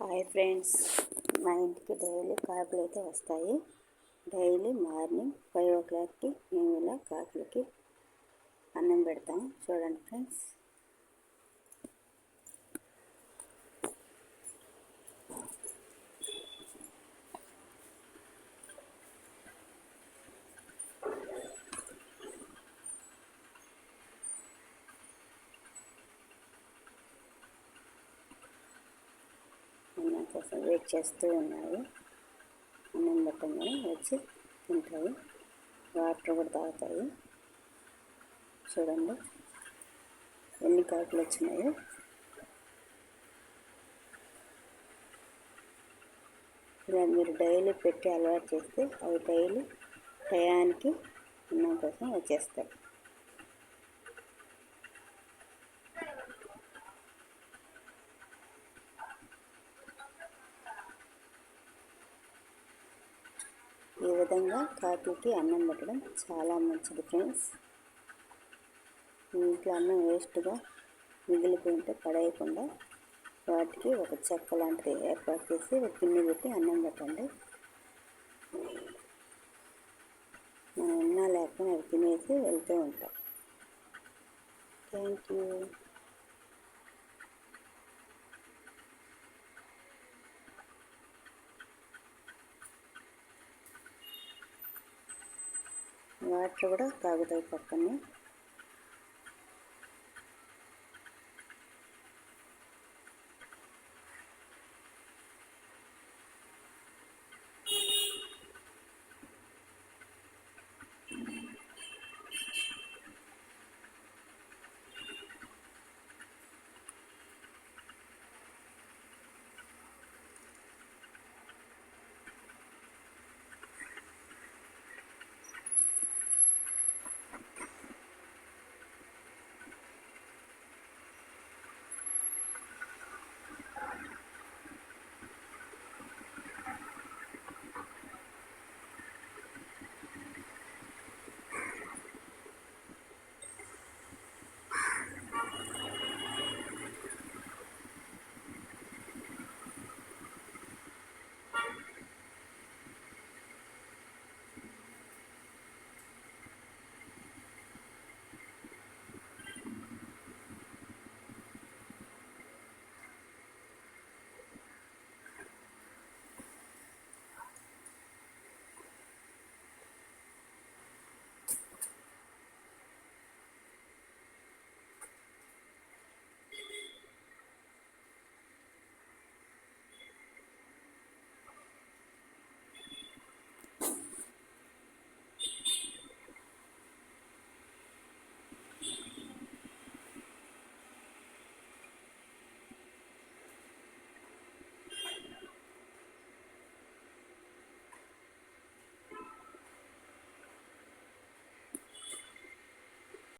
Hi friends మా ఇంటికి daily కాకులు అయితే వస్తాయి. డైలీ మార్నింగ్ ఫైవ్ ఓ క్లాక్కి మేము ఇలా కాకులకి అన్నం పెడతాం. చూడండి ఫ్రెండ్స్ అన్నం కోసం వెయిట్ చేస్తూ ఉన్నాయి. అన్నం పెట్టంగానే వచ్చి తింటాయి. వాటర్ కూడా తాగుతాయి. చూడండి. ఎన్ని కాకులు వచ్చినాయో. ఇలా మీరు డైలీ పెట్టి అలవాటు చేస్తే అవి డైలీ టయానికి అన్నం కోసం వచ్చేస్తాయి. ఈ విధంగా కాకులకి అన్నం పెట్టడం చాలా మంచిది ఫ్రెండ్స్. ఇంట్లో అన్నం వేస్ట్గా మిగిలిపోయింటే పడేయకుండా వాటికి ఒక చెక్క లాంటిది ఏర్పాటు చేసి ఒక గిన్నె పెట్టి అన్నం పెట్టండి. మనం ఉన్నా లేకపోయినా అవి తినేసి వెళ్తూ ఉంటాం. థ్యాంక్ యూ వాటర్ కూడా తాగుతాయి పక్కనే.